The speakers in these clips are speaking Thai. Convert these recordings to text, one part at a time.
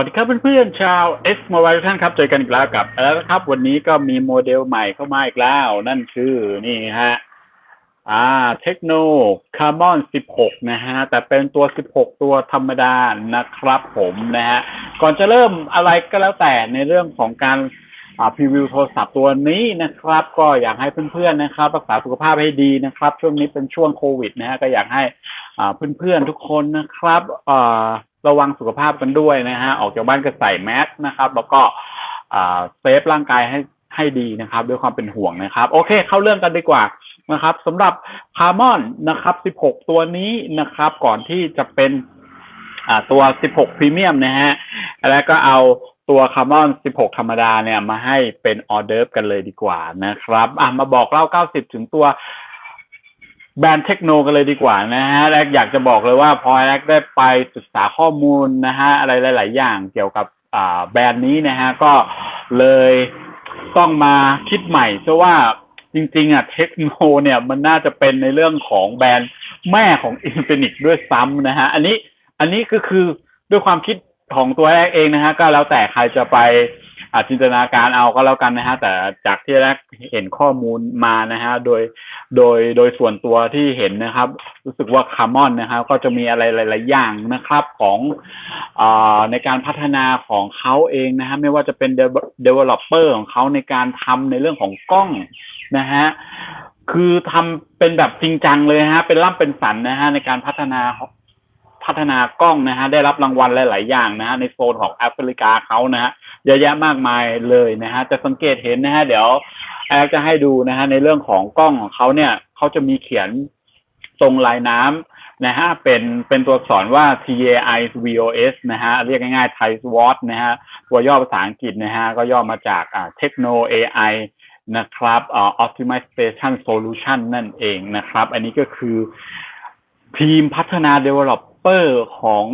วัสดีครับเพื่อนๆชาว S Mobile ทุกท่านครับเจอกันอีกแล้วกับ แล้วนะครับ วันนี้ก็มีโมเดลใหม่เข้ามาอีกแล้ว นั่นคือนี่ฮะอ่าเทคโนคาร์บอน 16 นะฮะ แต่เป็นตัว 16 ตัวธรรมดานะครับผมนะฮะ ก่อนจะเริ่มอะไรก็แล้วแต่ในเรื่องของการอ่าพรีวิวโทรศัพท์ตัวนี้นะครับ ก็อยากให้เพื่อนๆนะครับ รักษาสุขภาพให้ดีนะครับ ช่วงนี้เป็นช่วงโควิดนะฮะก็อยากให้อ่าเพื่อนๆทุกคนนะครับอ่า ระวังสุขภาพกันด้วยนะฮะออกจากบ้านก็ใส่แมสนะครับ แล้วก็เซฟร่างกายให้ให้ดีนะครับ ด้วยความเป็นห่วงนะครับ โอเค เข้าเรื่องกันดีกว่านะครับสำหรับคาร์มอนนะครับ 16 ตัวนี้นะครับ ก่อนที่จะเป็นตัว 16 พรีเมียมนะฮะ แล้วก็เอาตัวคาร์บอน 16 ธรรมดาเนี่ยมาให้เป็นออเดิร์ฟกันเลยดีกว่านะครับ อะมาบอกเล่า 90 ถึงตัว แบรนด์เทคโนกันเลยดีกว่านะฮะแรกอยากจะบอกเลยว่าพอแรกได้ไปศึกษาข้อมูลนะฮะอะไรหลาย ๆ อย่างเกี่ยวกับแบรนด์นี้นะฮะก็เลยต้องมาคิดใหม่เพราะว่าจริง ๆ อะเทคโนเนี่ยมันน่าจะเป็นในเรื่องของแบรนด์แม่ของอินฟินิด้วยซ้ำนะฮะอันนี้อันนี้ก็คือด้วยความคิดของตัวแรกเองนะฮะก็แล้วแต่ใครจะไป อาจินตนาการเอาก็แล้วกันนะฮะ แต่จากที่แรกเห็นข้อมูลมานะฮะ โดย โดย โดยส่วนตัวที่เห็นนะครับ รู้สึกว่าคาร์มอนนะครับ ก็จะมีอะไรหลาย ๆ อย่างนะครับของอาในการพัฒนาของเขาเองนะฮะ ไม่ว่าจะเป็น developer ของเขาในการทำในเรื่องของกล้องนะฮะคือทำเป็นแบบจริงจังเลยฮะ เป็นร่ำเป็นสันนะฮะในการพัฒนาพัฒนากล้องนะฮะ ได้รับรางวัลหลาย ๆ อย่างนะฮะในโซนของแอฟริกาเขานะฮะ เยอะแยะมากมายเลยนะฮะจะสังเกตเห็นนะฮะเดี๋ยวแอลจะให้ดูนะฮะในเรื่องของกล้องของเขาเนี่ยเขาจะมีเขียนตรงลายน้ำนะฮะเป็นเป็นตัวอักษรว่า TAI VOS นะฮะเรียกง่ายๆ Thai SWOT นะฮะตัวย่อภาษาอังกฤษนะฮะก็ย่อมาจากอ่า Techno AI นะครับอ่า Optimization Solution นั่นเองนะครับ อันนี้ก็คือทีมพัฒนา developer ของ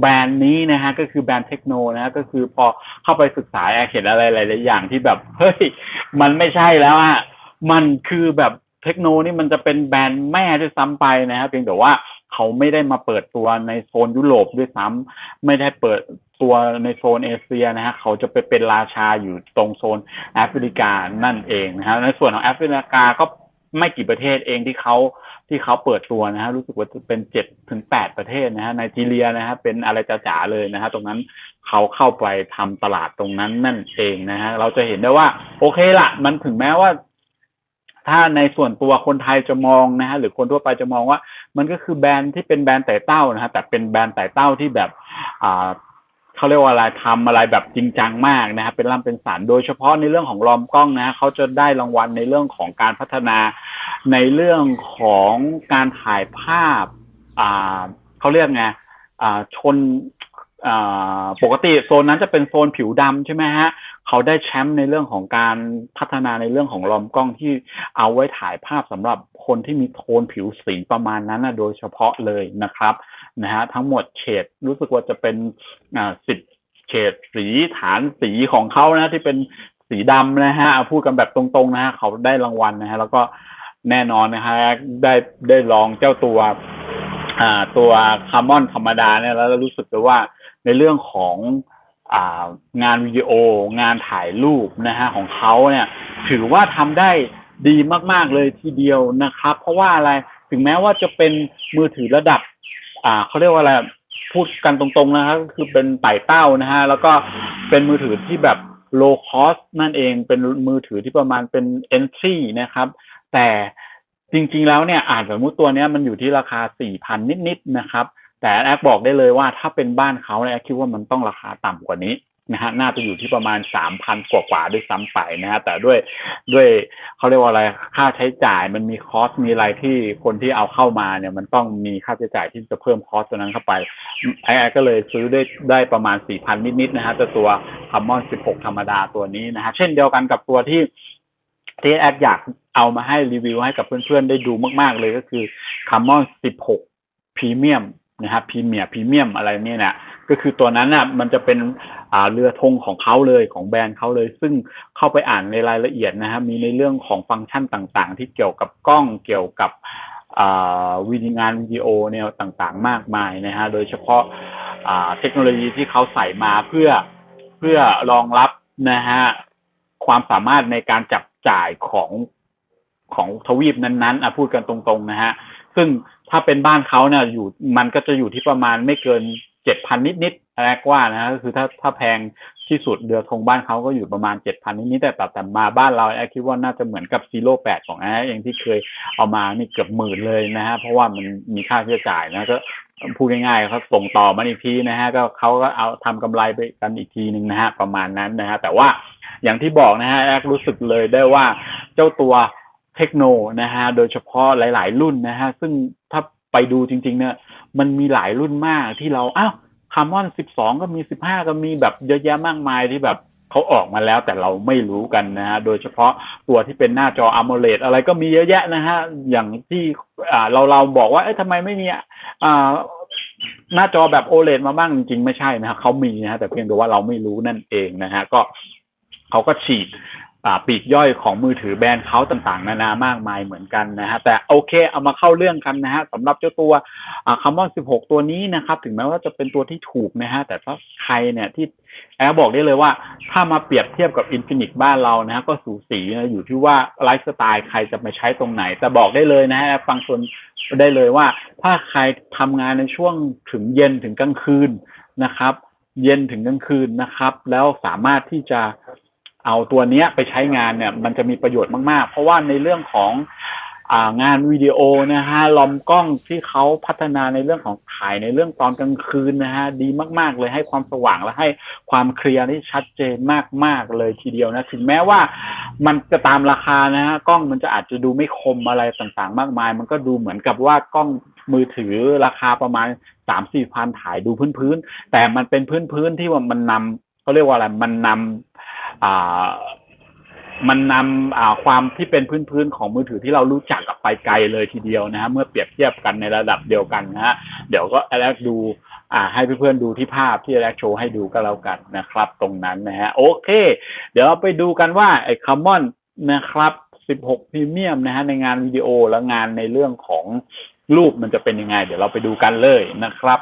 แบรนด์นี้นะฮะก็คือแบรนด์เทคโนนะฮะก็คือพอเข้าไปศึกษาเห็นอะไรหลายๆอย่างที่แบบเฮ้ยมันไม่ใช่แล้วอะมันคือแบบเทคโนนี่มันจะเป็นแบรนด์แม่ด้วยซ้ำไปนะฮะเพียงแต่ว่าเขาไม่ได้มาเปิดตัวในโซนยุโรปด้วยซ้ำไม่ได้เปิดตัวในโซนเอเชียนะฮะเขาจะไปเป็นราชาอยู่ตรงโซนแอฟริกานั่นเองนะฮะในส่วนของแอฟริกาก็ไม่กี่ประเทศเองที่เขา ที่เขาเปิดตัวนะฮะรู้สึกว่าจะเป็นเจ็ดถึงแปดประเทศนะฮะไนจีเรียนะฮะเป็นอะไรจ๋าๆเลยนะฮะตรงนั้นเขาเข้าไปทำตลาดตรงนั้นนั่นเองนะฮะเราจะเห็นได้ว่า โอเคละมันถึงแม้ว่า ถ้าในส่วนตัวคนไทยจะมองนะฮะหรือคนทั่วไปจะมองว่า มันก็คือแบรนด์ที่เป็นแบรนด์แต่เต้านะฮะแต่เป็นแบรนด์แต่เต้าที่แบบ อ่าเขาเรียกว่าอะไรทำอะไรแบบจริงจังมากนะครับเป็นร่ำเป็นสันโดยเฉพาะในเรื่องของลอมกล้องนะฮะเขาจะได้รางวัลในเรื่องของการพัฒนา ในเรื่องของการถ่ายภาพอ่าเขาเรียกไงอ่าชนอ่าปกติโซนนั้นจะเป็นโซนผิวดำใช่ไหมฮะเขาได้แชมป์ในเรื่องของการพัฒนาในเรื่องของลอมกล้องที่เอาไว้ถ่ายภาพสำหรับคนที่มีโทนผิวสีประมาณนั้นนะโดยเฉพาะเลยนะครับนะฮะทั้งหมดเฉดรู้สึกว่าจะเป็นอ่าสิบเฉดสีฐานสีของเขานะที่เป็นสีดำนะฮะพูดกันแบบตรงๆนะฮะเขาได้รางวัลนะฮะแล้วก็ แน่นอนนะฮะได้ได้ลองเจ้าตัวอ่าตัวคาร์บอนธรรมดาเนี่ยแล้วรู้สึกเลยว่าในเรื่องของอ่างานวิดีโอ งานถ่ายรูปนะฮะของเขาเนี่ย ถือว่าทำได้ดีมากๆเลยทีเดียวนะครับ เพราะว่าอะไรถึงแม้ว่าจะเป็นมือถือระดับ อ่าเขาเรียกว่าอะไรพูดกันตรงๆนะครับคือเป็นไต่เต้านะฮะแล้วก็เป็นมือถือที่แบบ low cost นั่นเองเป็นมือถือที่ประมาณเป็น entry นะครับ แต่ จริงๆแล้วเนี่ยอาจสมมติตัวเนี้ยมันอยู่ที่ราคาสี่พันนิดๆนะครับ แต่แอปบอกได้เลยว่าถ้าเป็นบ้านเขาเนี่ยคิดว่ามันต้องราคาต่ำกว่านี้นะฮะน่าจะอยู่ที่ประมาณสามพันกว่าๆด้วยซ้ำไปนะฮะแต่ด้วยด้วยเขาเรียกว่าอะไรค่าใช้จ่ายมันมีคอสมีอะไรที่คนที่เอาเข้ามาเนี่ย มันต้องมีค่าใช้จ่ายที่จะเพิ่มคอสตัวนั้นเข้าไปไอ้ก็เลยซื้อได้ได้ประมาณสี่พันนิดๆนะฮะจะตัวคัมมอนสิบหกธรรมดาตัวนี้นะฮะเช่นเดียวกันกับตัวที่ ที่แอดอยากเอามาให้รีวิวให้กับเพื่อนๆ ได้ดูมาก ๆ เลยก็คือ c a m o n 16 Premium นะครับพรีเมียพรีเมียมอะไรเนี่ยนะก็คือตัวนั้นน่ะมันจะเป็นอ่าเรือธงของเขาเลยของแบรนด์เขาเลย ซึ่งเข้าไปอ่านในรายละเอียดนะฮะมีในเรื่องของฟังก์ชันต่างๆ ที่เกี่ยวกับกล้องเกี่ยวกับอ่าวิดีงานวิดีโอแนวต่างๆ มากมายนะฮะโดยเฉพาะอ่าเทคโนโลยีที่เขาใส่มาเพื่อเพื่อรองรับนะฮะความสามารถในการจับ จ่ายของของทวีปนั้นๆอะพูดกันตรงๆนะฮะ ซึ่งถ้าเป็นบ้านเขาเนี่ยอยู่มันก็จะอยู่ที่ประมาณไม่เกิน เจ็ดพันนิดๆแรกว่านะก็คือถ้าถ้าแพงที่สุดเรือธงบ้านเขาก็อยู่ประมาณเจ็ดพันนิดๆแต่แต่แต่มาบ้านเราแอคิดว่าน่าจะเหมือนกับซีโร่แปดของแอเองที่เคยเอามานี่เกือบหมื่นเลยนะฮะเพราะว่ามันมีค่าใช้จ่ายนะก็พูดง่ายๆเขาส่งต่อมาอีกทีนะฮะก็เขาก็เอาทำกำไรไปกันอีกทีหนึ่งนะฮะประมาณนั้นนะฮะแต่ว่าอย่างที่บอกนะฮะแอร์รู้สึกเลยได้ว่าเจ้าตัวเทคโนนะฮะโดยเฉพาะหลาย ๆ รุ่นนะฮะซึ่งถ้า ไปดูจริง ๆ เนี่ย มันมีหลายรุ่นมากที่เราอ้าวคาร์มอนสิบสองก็มีสิบห้าก็มีแบบเยอะแยะมากมายที่แบบเขาออกมาแล้วแต่เราไม่รู้กันนะฮะ โดยเฉพาะตัวที่เป็นหน้าจอ AMOLED อะไรก็มีเยอะแยะนะฮะ อย่างที่อ่าเราเราบอกว่า เอ๊ะทำไมไม่มีอ่าหน้าจอแบบ OLED มาบ้างจริงๆ ไม่ใช่นะฮะเขามีนะฮะแต่เพียงแต่ว่าเราไม่รู้นั่นเองนะฮะ ก็เขาก็ฉีด ปีกย่อยของมือถือแบรนด์เขาต่างๆ นานามากมายเหมือนกันนะฮะแต่โอเคเอามาเข้าเรื่องกันนะฮะสำหรับเจ้าตัวอ่าคัมมอน16 ตัวนี้นะครับ ถึงแม้ว่าจะเป็นตัวที่ถูกนะฮะแต่ถ้าใครเนี่ยที่แอบบอกได้เลยว่า ถ้ามาเปรียบเทียบกับอินฟินิ e บ้านเรานะฮะก็สูสีนะอยู่ที่ว่าไลฟ์สไตล์ใครจะมาใช้ตรงไหน แต่บอกได้เลยนะฮะฟังส่วนได้เลยว่า ถ้าใครทำงานในช่วงถึงเย็นถึงกลางคืนนะครับ เย็นถึงกลางคืนนะครับ แล้วสามารถที่จะ เอาตัวเนี้ยไปใช้งานเนี่ย มันจะมีประโยชน์มากๆ เพราะว่าในเรื่องขององานวิดีโอนะฮะลอมกล้องที่เขาพัฒนาในเรื่องของถ่ายในเรื่องตอนกลางคืนนะฮะดีมาก ๆ เลยให้ความสว่างและให้ความเคลียร์ที่ชัดเจนมาก ๆ เลยทีเดียวนะ ถึงแม้ว่ามันจะตามราคานะฮะกล้องมันจะอาจจะดูไม่คมอะไรต่างๆ มากมาย มันก็ดูเหมือนกับว่ากล้องมือถือราคาประมาณสามสี่พันถ่ายดูพื้นๆแต่มันเป็นพื้นๆที่ว่ามันนำเขาเรียกว่าอะไรมันนำอ่า มันนำความที่เป็นพื้นๆของมือถือที่เรารู้จักกับไปไกลเลยทีเดียวนะฮะเมื่อเปรียบเทียบกันในระดับเดียวกันนะฮะเดี๋ยวก็แอดดูให้เพื่อนๆดูที่ภาพที่แอดโชว์ให้ดูก็แล้วกันนะครับ ตรงนั้นนะฮะโอเค เดี๋ยวเราไปดูกันว่าไอ้คัมมอนนะครับ 16พรีเมียมนะฮะในงานวิดีโอและงานในเรื่องของรูปมันจะเป็นยังไง เดี๋ยวเราไปดูกันเลยนะครับ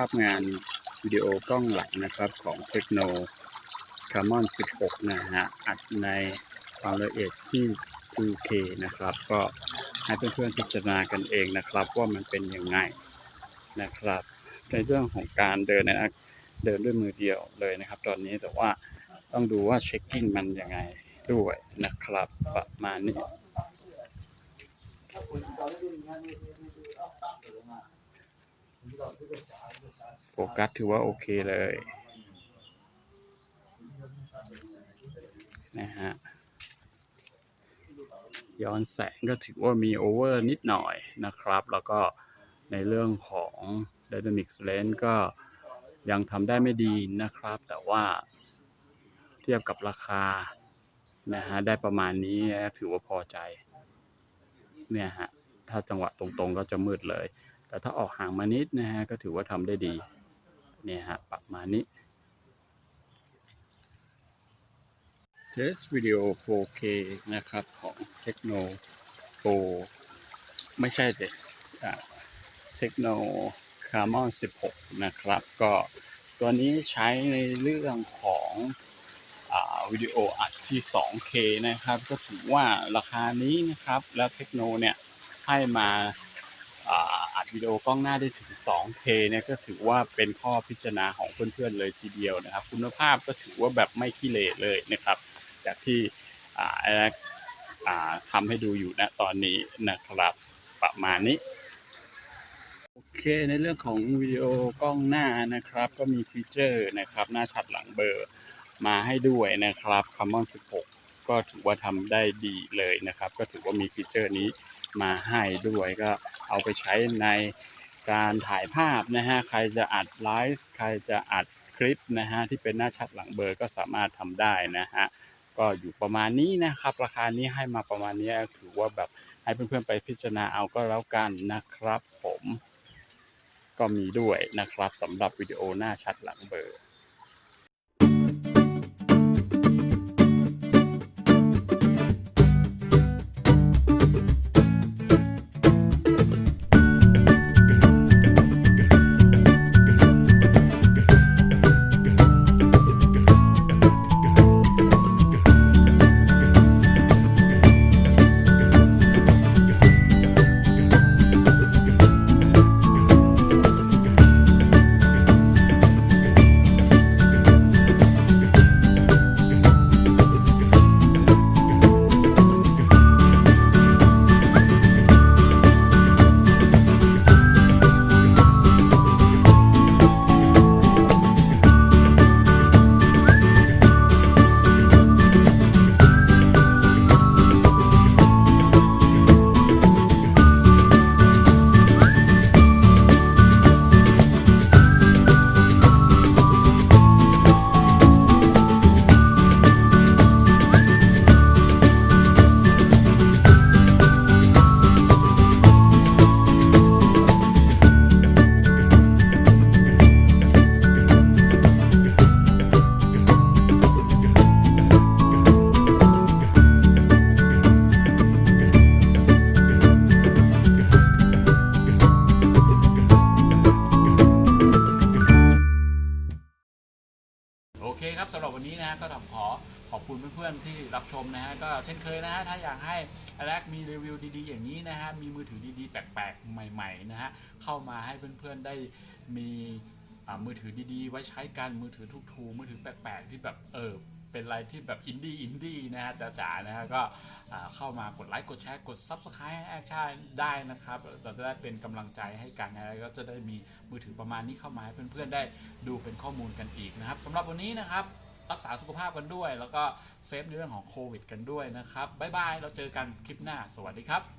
าพงานวิดีโอกล้องหลังนะครับของเทคโน Camon 16 นะฮะ อัดในความละเอียดที่ 2K นะครับ ก็ให้เพื่อนๆพิจารณากันเองนะครับ ว่ามันเป็นยังไงนะครับ ในเรื่องของการเดินนะเดินด้วยมือเดียวเลยนะครับ ตอนนี้แต่ว่าต้องดูว่าเช็คกิ้งมันยังไงด้วยนะครับประมาณนี้ โฟกัสถือว่าโอเคเลยนะฮะย้อนแสงก็ถือว่ามีโอเวอร์นิดหน่อยนะครับ แล้วก็ในเรื่องของ Dynamic Range ก็ยังทำได้ไม่ดีนะครับ แต่ว่าเทียบกับราคานะฮะได้ประมาณนี้ถือว่าพอใจ เนี่ยฮะ ถ้าจังหวะตรงๆก็จะมืดเลย แต่ถ้าออกห่างมานิดนะฮะก็ถือว่าทำได้ดีเนี่ยฮะปรับมานี้ Test Video 4K นะครับของ Tecno Pro ไม่ใช่เด็อ่า Tecno Camon 16 นะครับ ก็ตัวนี้ใช้ในเรื่องของอวิดีโออัดที่ 2K นะครับ ก็ถือว่าราคานี้นะครับ แล้วเทคโนเนี่ยให้มาา วิดีโอกล้องหน้าได้ถึง 2K เนี่ยก็ถือว่าเป็นข้อพิจารณาของเพื่อนๆเลยทีเดียวนะครับ คุณภาพก็ถือว่าแบบไม่ขี้เหร่เลยนะครับ จากที่อ่าแอดอ่าทำให้ดูอยู่ณตอนนี้นะครับประมาณนี้โอเคในเรื่องของวิดีโอกล้องหน้านะครับ ก็มีฟีเจอร์นะครับ หน้าชัดหลังเบอร์มาให้ด้วยนะครับ Camon 16 ก็ถือว่าทำได้ดีเลยนะครับ ก็ถือว่ามีฟีเจอร์นี้มาให้ด้วยก็ เอาไปใช้ในการถ่ายภาพนะฮะ ใครจะอัดไลฟ์ใครจะอัดคลิปนะฮะที่เป็นหน้าชัดหลังเบอร์ก็สามารถทำได้นะฮะ ก็อยู่ประมาณนี้นะครับ ราคานี้ให้มาประมาณนี้ถือว่าแบบให้เพื่อนๆไปพิจารณาเอาก็แล้วกันนะครับผมก็มีด้วยนะครับสำหรับวิดีโอหน้าชัดหลังเบอร์ะมีมือถือดีๆ แปลกๆ ใหม่ๆนะฮะเข้ามาให้เพื่อนๆได้มีมือถือดีๆ ไว้ใช้กันมือถือทุกๆมือถือแปลกๆ ที่แบบเออเป็นอะไรที่แบบอินดี้อินดี้นะฮะจ๋าๆนะฮะก็เข้ามากดไลค์กดแชร์กด Subscribe ให้แอคชั่นได้นะครับเราจะได้เป็นกำลังใจให้กันนะแล้วก็จะได้มีมือถือประมาณนี้เข้ามาให้เพื่อนๆได้ดูเป็นข้อมูลกันอีกนะครับสำหรับวันนี้นะครับรักษาสุขภาพกันด้วย แล้วก็เซฟในเรื่องของโควิดกันด้วยนะครับบ๊ายบายเราเจอกันคลิปหน้าสวัสดีครับ